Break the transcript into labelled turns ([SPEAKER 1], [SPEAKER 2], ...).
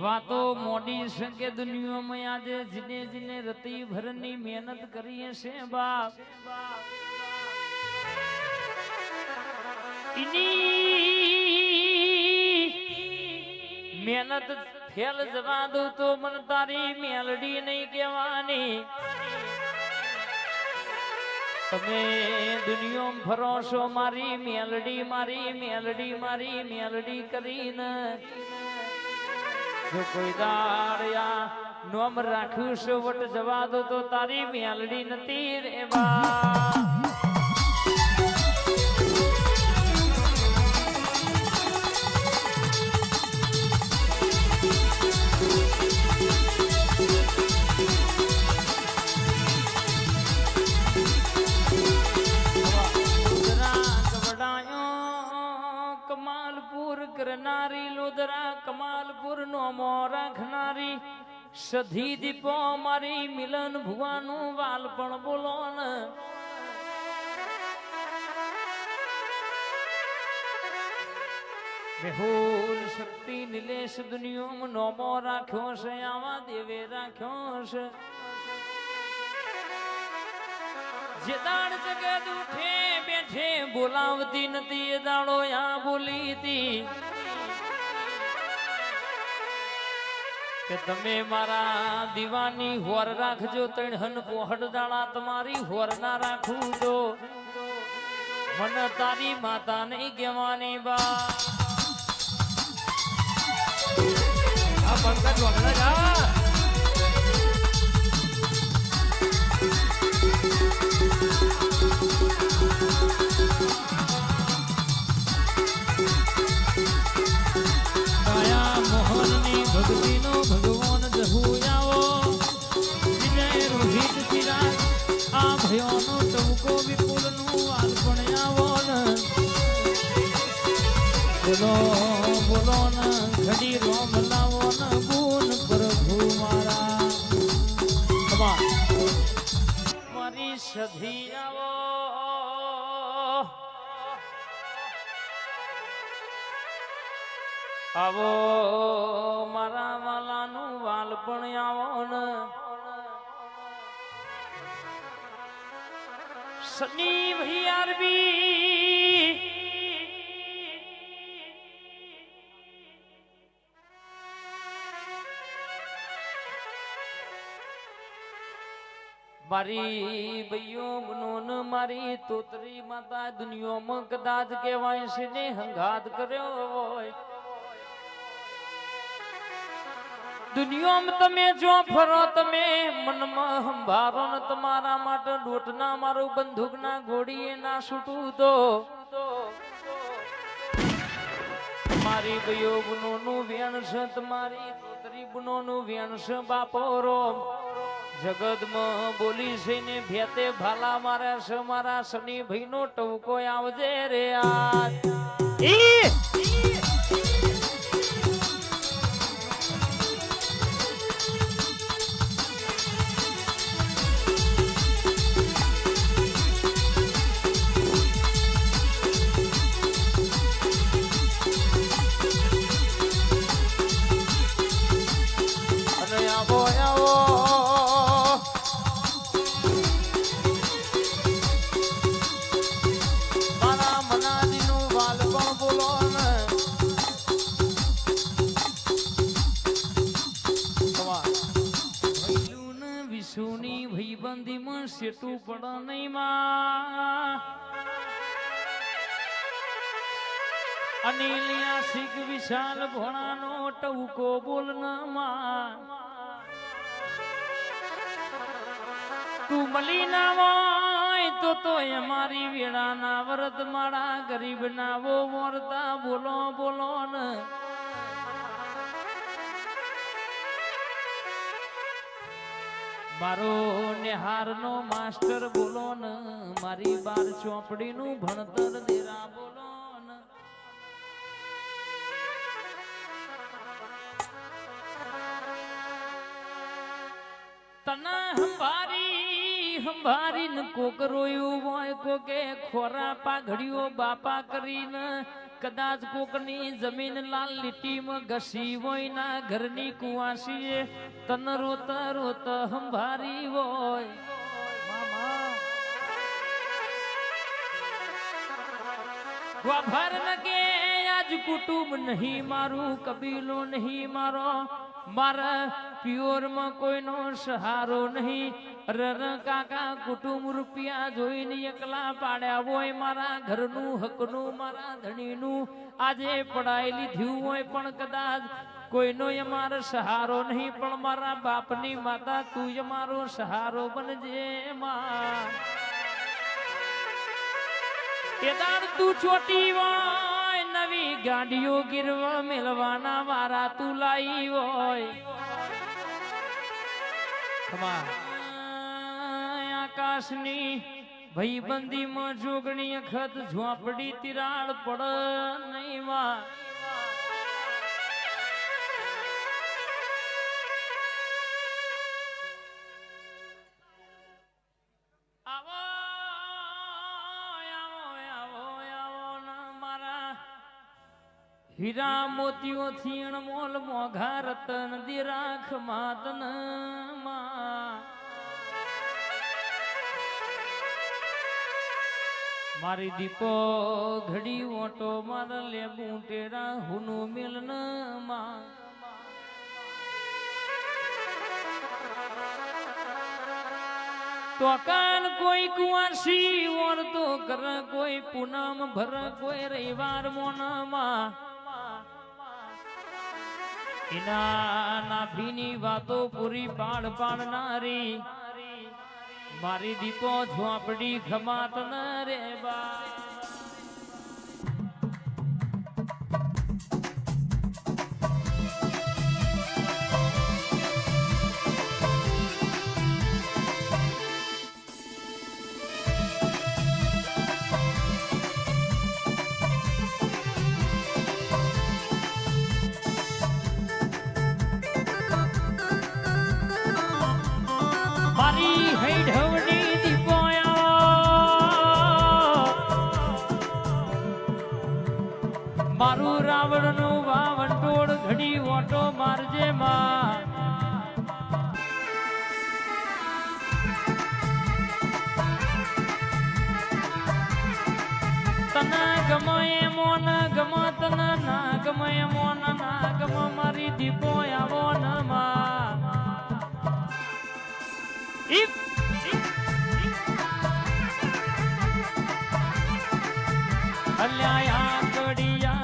[SPEAKER 1] વાતો મોડી સંકે દુનિયામાં આજે જીને જીને રતી ભરની મહેનત કરીએ છે બાપ. મહેનત ફેલ જવા દઉં તો મને તારી મેલડી નહીં કહેવાની. તમે દુનિયામાં ફરો છો, મારી મેલડી મારી મેલડી મારી મેલડી કરીને જો કોઈ દાડયા નોમ રાખ્યું છે, વટ જવા દો તો તારી મેલડી નથી રે બા રાખનારી સધી દીપો મારી મિલન ભુવાનું વાલ પણ બોલો ને. મેહુલ શક્તિ નિલેશ દુનિયામાં નોમો રાખ્યો છે, આવા દેવે રાખ્યો છે. જે દાડ જગત ઉઠે, બેઠે, બોલાવતી નથી, એ દાડો આ બોલી હતી કે તમે મારા દીવાની હોર રાખજો તણહન પોહડ દાડા તમારી હોર ના રાખું તો મને તારી માતા નહીં કહેવાની બા.
[SPEAKER 2] આ પંકજ
[SPEAKER 1] બોલો બોલો ને, ઘડી રોમ લાવો ને, ગુણ પ્રભુ મારા. મારી સધી આવો. આવો, મારા વાલાનું વાલ પણ આવો ને. સની ભાઈ મારી બૈયો બનોન મારી તોતરી માતા દુનિયામાં કદાચ કહેવાય છે ને હંગાત કર્યો હોય. દુનિયામાં તમે જો ફરો, તમે મનમાં સંભારો ને તમારા માટે દોટના મારું બંદૂકના ઘોડીએ ના છૂટું તો. મારી ગયો ગુનો નું વેણ છે, તમારી તોતરી ગુનોનું વેણ છે, બાપો રોમ. જગતમાં બોલી છે ને ભેતે ભાલા મારા છે, મારા શનિ ભાઈ નો ટવકો આવજે રે આ ભઈબંધીમાં શેઠું પડે નહીં માં. અનિલિયા શીખ વિશાલ ભોણાનો ટવકો બોલમાં. તું મળી ના હોય તો તો એ મારી વેળાના વરદ મારા ગરીબ ના વો મોરતા બોલો બોલો ને. મારો નિહાર નો માસ્ટર બોલો ને મારી બાર ચોપડી નું ભણતર દેરા બોલો તના હંભારી હંભારી ને કોક રોયું હોય, કોકે ખોરા પાઘડીઓ બાપા કરીને. કદાચ કોકની જમીન લાલ લીટીમાં ઘસી હોય ના ઘરની કુવાસીએ તન રોત રોત હંભારી હોય. વાભર લગે આજ કુટુંબ નહીં મારું, કબીલો નહીં મારો. મારા પિયોરમાં કોઈનો સહારો નહીં. રર કાકા કુટુંબ રૂપિયા જોઈને એકલા પાડ્યા હોય મારા ઘરનું હકનું, મારા ધણીનું. આજે પડાઈ લીધું હોય પણ કદાચ કોઈનો અમારો સહારો નહીં, પણ મારા બાપની માતા તું અમારો સહારો બનજે માં. કેદાર, તું છોટી હોય, નવી ગાડીઓ ગીરવા મેળવાના મારા તું લાઈ હોય. ખમા. આકાશની ભઈબંધીમાં જોગણી અખત ઝોપડી તિરાડ પડ નહીં વા હીરા મોતીઓ થી અણમોલ મોઘા રતન દિરાખ માતન મારી દીપો ઘડી ઓટો માર લેબુ ટેરા હુનું મિલનમાં. તો કાન કોઈ કુવાસી, ઓર તો કર કોઈ પૂનમ, ભર કોઈ રવિવાર મોનમાં. એના નાભીની વાતો પૂરી પાડ પાડનારી મારી દીપો ઝોપડી ખમાત ન રે બા મારું રાવણનું વાવણ ટોળ ઘડી ઓટો મારજે માં તના ગમે મોન ગમ તના ના ગમે મોન ના ગમ મારી દીપો આવો ન માં અલ્યા ઘડિયા